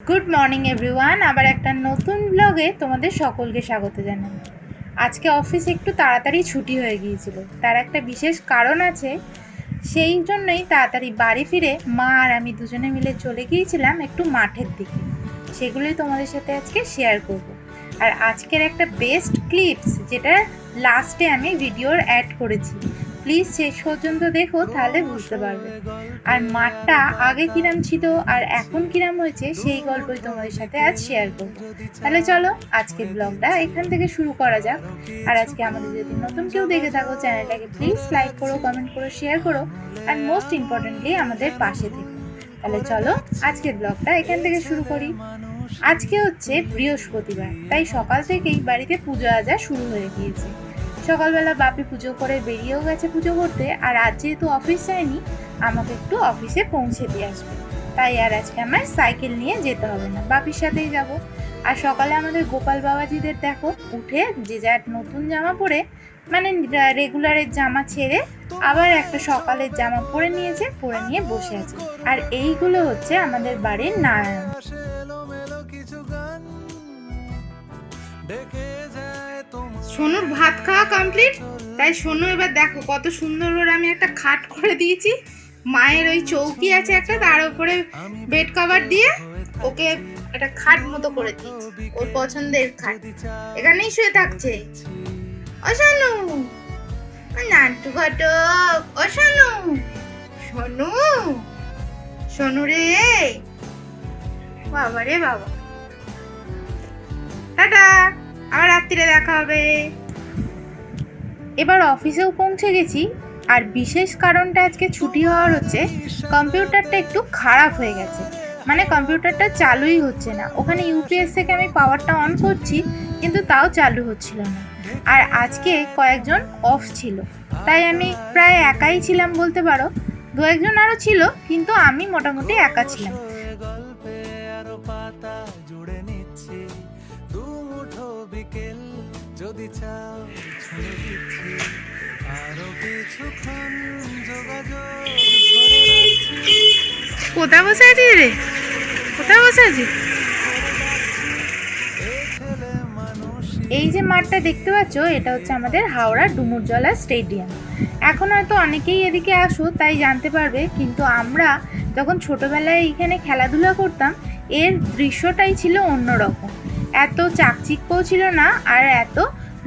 Good morning everyone আবার একটা নতুন ব্লগে তোমাদের সকলকে স্বাগত জানাই। আজকে অফিস একটু তাড়াতাড়ি ছুটি হয়ে গিয়েছিল। তার একটা বিশেষ কারণ আছে। সেই জন্যই তাড়াতাড়ি বাড়ি ফিরে মা আর আমি দুজনে মিলে চলে গিয়েছিলাম একটু মাঠের দিকে। সেগুলোই তোমাদের সাথে আজকে শেয়ার করব। আর আজকের একটা বেস্ট ক্লিপস যেটা লাস্টে আমি ভিডিওর অ্যাড করেছি। প্লিজ শেষ পর্যন্ত দেখো, তাহলে বুঝতে পারবে। আর মাঠটা আগে কিরাম ছিল আর এখন কিরাম হয়েছে, সেই গল্পই তোমাদের সাথে আজ শেয়ার করব। তাহলে চলো, আজকের ব্লগটা এখান থেকে শুরু করা যাক। আর আজকে আমাদের যদি নতুন কেউ দেখে থাকো, চ্যানেলটাকে প্লিজ লাইক করো কমেন্ট করো শেয়ার করো আর মোস্ট ইম্পর্টেন্টলি আমাদের পাশে থেকো। তাহলে চলো, আজকের ব্লগটা এখান থেকে শুরু করি। আজকে হচ্ছে বৃহস্পতিবার, তাই সকাল থেকেই বাড়িতে পুজো আজা শুরু হয়ে গিয়েছে। সকালবেলা বাপি পুজো করে বেরিয়েও গেছে পুজো করতে, আর আজ যেহেতু অফিস যায়নি, আমাকে একটু অফিসে পৌঁছে দিয়ে আসবে। তাই আর আজকে আমার সাইকেল নিয়ে যেতে হবে না, বাপির সাথেই যাব। আর সকালে আমাদের গোপাল বাবাজিদের দেখো, উঠে যে যার নতুন জামা পরে মানে রেগুলারের জামা ছেড়ে আবার একটা সকালের জামা পরে নিয়েছে, পরে নিয়ে বসে আছে। আর এইগুলো হচ্ছে আমাদের বাড়ির নারায়ণ। সোনুর ভাত খাওয়া কমপ্লিট তাই সোনু, এবার দেখো কত সুন্দর করে আমি একটা খাট করে দিয়েছি। মায়ের ওই চৌকি আছে একটা, তার উপরে বেড কভার দিয়ে ওকে একটা খাট মতো করে দিয়েছি, ওর পছন্দের খাট। এখানেই শুয়ে থাকছে। সোনু, ও নান্টু ঘটক, ও সোনু সোনু সোনু রে। বাবা রে বাবা। টাটা। আবার রাত্রিরে দেখা হবে। এবার অফিসেও পৌঁছে গেছি, আর বিশেষ কারণটা আজকে ছুটি হওয়ার হচ্ছে, কম্পিউটারটা একটু খারাপ হয়ে গেছে। মানে কম্পিউটারটা চালুই হচ্ছে না। ওখানে ইউপিএস থেকে আমি পাওয়ারটা অন করছি, কিন্তু তাও চালু হচ্ছিল না। আর আজকে কয়েকজন অফ ছিল। তাই আমি প্রায় একাই ছিলাম বলতে পারো। দু একজন আরও ছিল, কিন্তু আমি মোটামুটি একা ছিলাম। বিকেল যদি চাও, ছুঁয়ে দিচ্ছি। আরও কিছুক্ষণ যোগাযোগ কোথায় বসে আছিস রে? কোথায় বসে আছিস? এই যে মাঠটা দেখতে পাচ্ছ, এটা হচ্ছে আমাদের হাওড়া ডুমুরজলা স্টেডিয়াম। এখন হয়তো অনেকেই এদিকে আসো, তাই জানতে পারবে, কিন্তু আমরা যখন ছোটবেলায় এইখানে খেলাধুলা করতাম, এর দৃশ্যটাই ছিল অন্যরকম। এত চাকচিক্যও ছিল না আর এত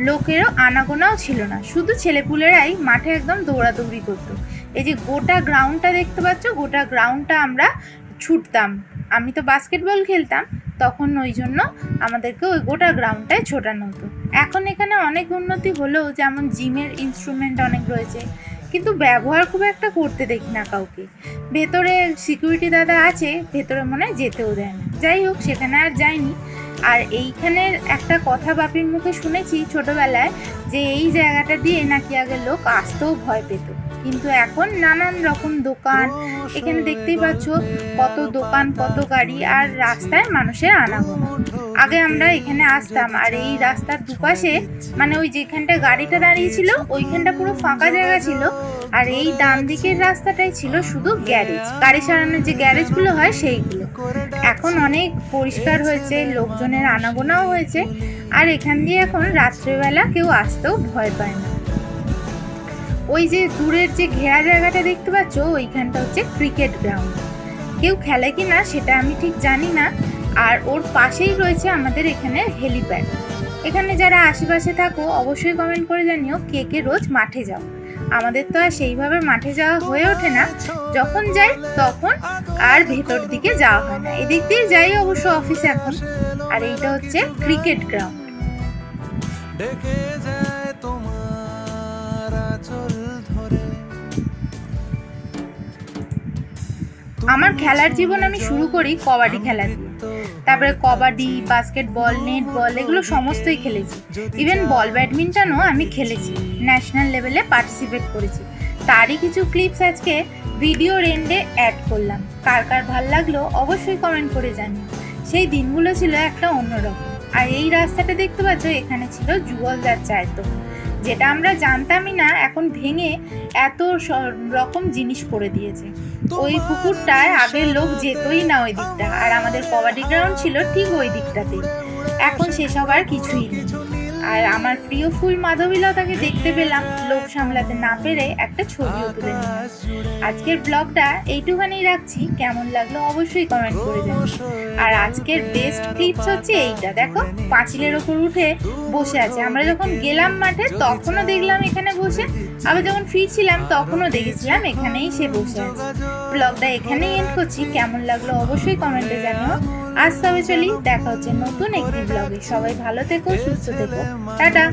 লোকেরও আনাগোনাও ছিল না। শুধু ছেলেপুলেরাই মাঠে একদম দৌড়াদৌড়ি করতো। এই যে গোটা গ্রাউন্ডটা দেখতে পাচ্ছ, গোটা গ্রাউন্ডটা আমরা ছুটতাম। আমি তো বাস্কেটবল খেলতাম, তখন ওই জন্য আমাদেরকে ওই গোটা গ্রাউন্ডটায় ছোটানো হতো। এখন এখানে অনেক উন্নতি হলেও যেমন জিমের ইনস্ট্রুমেন্ট অনেক রয়েছে, কিন্তু ব্যবহার খুব একটা করতে দেখি না কাউকে। ভেতরে সিকিউরিটি দাদা আছে, ভেতরে মনে হয় যেতেও দেয় না। যাই হোক, সেখানে আর যাইনি। আর এইখানের একটা কথা বাপির মুখে শুনেছি ছোটবেলায় যে এই জায়গাটা দিয়ে নাকি আগে লোক আসতেও ভয় পেত। কিন্তু এখন নানান রকম দোকান, এখানে দেখতেই পাচ্ছ কত দোকান, কত গাড়ি আর রাস্তায় মানুষের আনাগোনা। আগে আমরা এখানে আসতাম আর এই রাস্তার দুপাশে মানে ওই যেখানটা গাড়িটা দাঁড়িয়েছিল ওইখানটা পুরো ফাঁকা জায়গা ছিল। আর এই ডান দিকের রাস্তাটাই ছিল শুধু গ্যারেজ। গাড়ি সারানোর যে গ্যারেজগুলো হয় সেইগুলো। এখন অনেক পরিষ্কার হয়েছে, লোকজনের আনাগোনাও হয়েছে, আর এখান দিয়ে এখন রাত্রেবেলা কেউ আসতেও ভয় পায় না। ওই যে দূরের যে ঘেরা জায়গাটা দেখতে পাচ্ছ, ওইখানটা হচ্ছে ক্রিকেট গ্রাউন্ড। কেউ খেলে কি না সেটা আমি ঠিক জানি না, আর ওর পাশেই রয়েছে আমাদের এখানে হেলিপ্যাড। এখানে যারা আশেপাশে থাকো, অবশ্যই কমেন্ট করে জানিও কে কে রোজ মাঠে যাও। আমাদের তো আর সেইভাবে মাঠে যাওয়া হয়ে ওঠে না। যখন যাই তখন আর ভেতর দিকে যাওয়া হয় না। এদিক দিয়ে যাই অবশ্য অফিসে এখন। আর এইটা হচ্ছে ক্রিকেট গ্রাউন্ড আমার খেলার জীবন আমি শুরু করি কবাডি খেলা দিয়ে। তারপরে কবাডি বাস্কেটবল নেটবল এগুলো সমস্তই খেলেছি। ইভেন বল ব্যাডমিন্টনও আমি খেলেছি। ন্যাশনাল লেভেলে পার্টিসিপেট করেছি। তারই কিছু ক্লিপস আজকে ভিডিও রেন্ডে অ্যাড করলাম। কার কার ভালো লাগল অবশ্যই কমেন্ট করে জানিও। সেই দিনগুলো ছিল একটা অন্যরকম। আর এই রাস্তাটা দেখতে পাচ্ছ এখানে ছিল যুগলদার চায়ের দোকান। যেটা আমরা জানতামই না এখন ভেঙে এত রকম জিনিস করে দিয়েছে। ওই পুকুরটায় আগের লোক যেতই না ওই দিকটা। আর আমাদের কবাডি গ্রাউন্ড ছিল ঠিক ওই দিকটাতেই। এখন সেসব আর কিছুই নেই। আর আমার প্রিয় ফুল মাধবীলতাকে দেখতে পেলাম লোক সামলাতে না পেরে একটা ছবিও তুলে আজকের ব্লগটা এইটুখানি রাখছি। কেমন লাগল অবশ্যই কমেন্ট করে দেবেন আর আজকের বেস্ট ক্লিপস হচ্ছে এইটা। দেখো, পাঁচিলের ওপর উঠে বসে আছে। আমরা যখন গেলাম মাঠে, তখনও দেখলাম এখানে বসে। আবার যখন ফিরছিলাম, তখনও দেখেছিলাম এখানেই সে বসে আছে। ব্লগটা এখানেই এন্ড করছি। কেমন লাগল অবশ্যই কমেন্টে জানিও। আজ তবে চলি দেখা হচ্ছে নতুন একটি ব্লগে সবাই ভালো থেকো সুস্থ থেকো। টাটা।